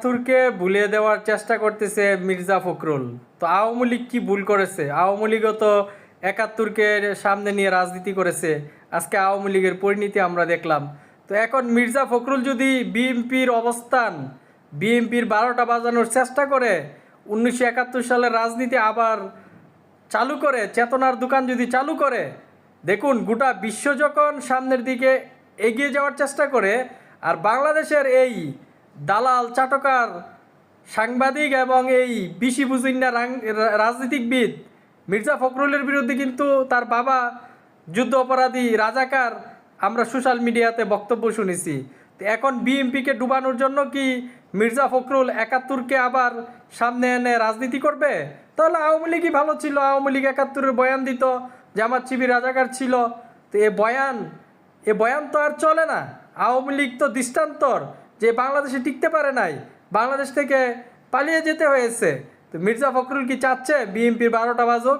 একাত্তরকে ভুলিয়ে দেওয়ার চেষ্টা করতেছে মির্জা ফখরুল। তো আওয়ামী লীগ কি ভুল করেছে? আওয়ামী লীগও তো একাত্তরকে সামনে নিয়ে রাজনীতি করেছে। আজকে আওয়ামী লীগের পরিণতি আমরা দেখলাম। তো এখন মির্জা ফখরুল যদি বিএনপির অবস্থান, বিএনপির বারোটা বাজানোর চেষ্টা করে, উনিশশো একাত্তর সালের রাজনীতি আবার চালু করে, চেতনার দোকান যদি চালু করে, দেখুন গোটা বিশ্ব যখন সামনের দিকে এগিয়ে যাওয়ার চেষ্টা করে, আর বাংলাদেশের এই দালাল, চাটকার, সাংবাদিক এবং এই বিশি বুজিন্না রাজনীতিকবিদ মির্জা ফখরুলের বিরুদ্ধে কিন্তু তার বাবা যুদ্ধ অপরাধী, রাজাকার, আমরা সোশ্যাল মিডিয়াতে বক্তব্য শুনেছি। তো এখন বিএনপিকে ডুবানোর জন্য কি মির্জা ফখরুল একাত্তরকে আবার সামনে এনে রাজনীতি করবে? তাহলে আওয়ামী লীগই ভালো ছিল, আওয়ামী লীগ একাত্তরের বয়ান দিত জামাত শিবির রাজাকার ছিল। তো এ বয়ান এ বয়ান তো আর চলে না। আওয়ামী লীগ তো দৃষ্টান্তর। যে বাংলাদেশে টিকতে পারে নাই, বাংলাদেশ থেকে পালিয়ে যেতে হয়েছে। তো মির্জা ফখরুল কি চাচ্ছে? বিএনপির বারোটা বাজক।